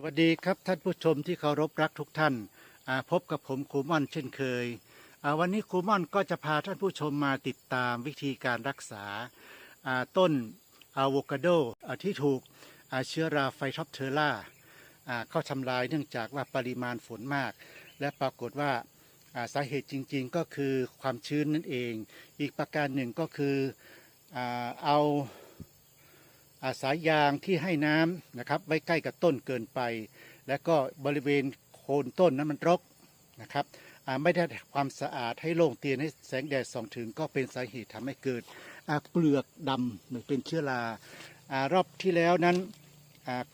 สวัสดีครับท่านผู้ชมที่เคารพรักทุกท่านพบกับผมครูม่อนเช่นเคย วันนี้ครูม่อนก็จะพาท่านผู้ชมมาติดตามวิธีการรักษาต้นอะโวคาโดที่ถูกเชื้อราไฟท็อปเทอร่าอ่าเข้าทำลายเนื่องจากว่าปริมาณฝนมาก และปรากฏว่าสาเหตุจริง ๆ ก็คือความชื้นนั่นเอง อีกประการหนึ่งก็คืออเอา สายยางที่ให้น้ำนะครับไว้ใกล้กับต้นเกินไป และก็บริเวณโคนต้นนั้นมันรกนะครับไม่ได้ความสะอาดให้โล่งเตียนให้แสงแดดส่องถึงก็เป็นสาเหตุทำให้เกิดเปลือกดำหรือเป็นเชื้อราอารอบที่แล้วนั้น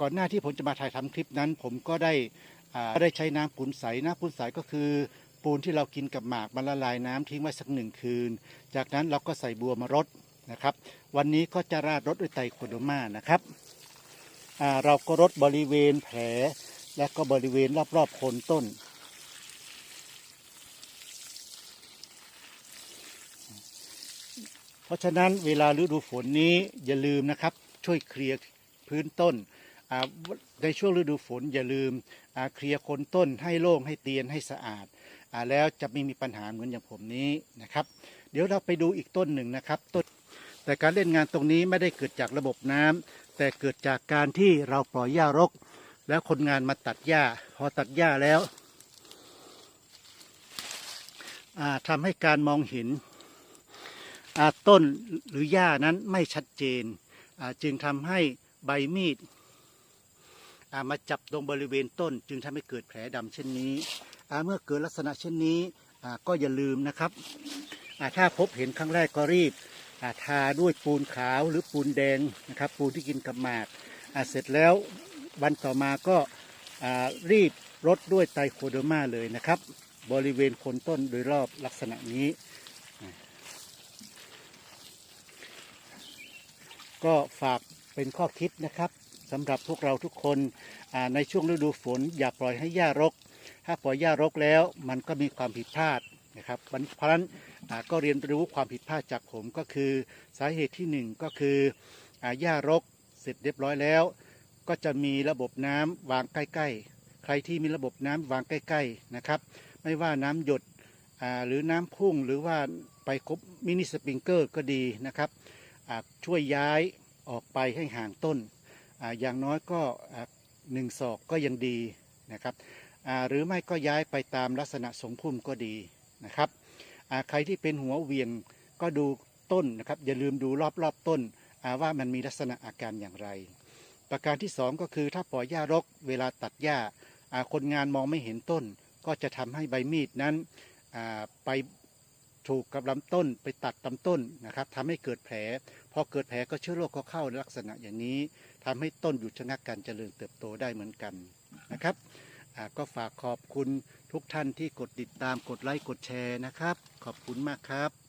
ก่อนหน้าที่ผมจะมาถ่ายทำคลิปนั้น ผมก็ได้ได้ใช้น้ำปูนใสน้ำปูนใสก็คือ ปูนที่เรากินกับหมากมันละลายน้ำทิ้งไว้สักหนึ่งคืน จากนั้นเราก็ใส่บัวมารด นะครับ วันนี้ก็จะราดรถด้วยไตโคโดมานะครับเราก็รดบริเวณแผลและก็บริเวณรอบๆโคนต้น เพราะฉะนั้นเวลาฤดูฝนนี้อย่าลืมนะครับ ช่วยเคลียร์พื้นต้นในช่วงฤดูฝนอย่าลืมเคลียร์โคนต้นให้โล่งให้เตียนให้สะอาดอแล้วจะไม่มีปัญหาเหมือนอย่างผมนี้นะครับ เดี๋ยวเราไปดูอีกต้นหนึ่งนะครับต้น แต่การเล่นงานตรงนี้ไม่ได้เกิดจากระบบน้ำแต่เกิดจากการที่เราปล่อยหญ้ารก แล้วคนงานมาตัดหญ้า พอตัดหญ้าแล้วอ่าทำให้การมองเห็นต้นหรือหญ้านั้นไม่ชัดเจน จึงทำให้ใบมีดามาจับตรงบริเวณต้น จึงทำให้เกิดแผลดำเช่นนี้ เมื่อเกิดลักษณะเช่นนี้ก็อย่าลืมนะครับ ถ้าพบเห็นครั้งแรกก็รีบ ทาด้วยปูนขาวหรือปูนแดงนะครับ ปูนที่กินกับหมากาเสร็จแล้ววันต่อมาก็รีบรดด้วยไตรโคโดมาเลยนะครับ บริเวณโคนต้นโดยรอบลักษณะนี้ ก็ฝากเป็นข้อคิดนะครับสำหรับพวกเราทุกคนในช่วงฤดูฝน อย่าปล่อยให้หญ้ารก ถ้าปล่อยหญ้ารกแล้วมันก็มีความผิดพลาดนะครับเพราะฉะนั้น ก็เรียนรู้ความผิดพลาดจากผมก็คือ สาเหตุที่หนึ่งก็คือหญ้ารกเสร็จเรียบร้อยแล้ว ก็จะมีระบบน้ำวางใกล้ ๆ ใครที่มีระบบน้ำวางใกล้ ๆนะครับ ไม่ว่าน้ำหยดหรือน้ำพุ่งหรือว่าไปครบมินิสปริงเกอร์ก็ดีนะครับช่วยย้ายออกไปให้ห่างต้นออย่างน้อยก็หนึ่งศอกก็ยังดีนะครับหรือไม่ก็ย้ายไปตามลักษณะสงพุ่มก็ดีนะครับ ใครที่เป็นหัวเวียงก็ดูต้นนะครับ อย่าลืมดูรอบๆต้นว่ามันมีลักษณะอาการอย่างไร ประการที่สองก็คือถ้าปล่อยหญ้ารก เวลาตัดหญ้าคนงานมองไม่เห็นต้น ก็จะทำให้ใบมีดนั้นไปถูกกับลำต้นไปตัดลำต้นนะครับทำให้เกิดแผล พอเกิดแผลก็เชื้อโรคก็เข้าลักษณะอย่างนี้ทำให้ต้นหยุดชะงักการเจริญเติบโตได้เหมือนกันนะครับ ก็ฝากขอบคุณทุกท่านที่กดติดตามกดไลค์กดแชร์นะครับ ขอบคุณมากครับ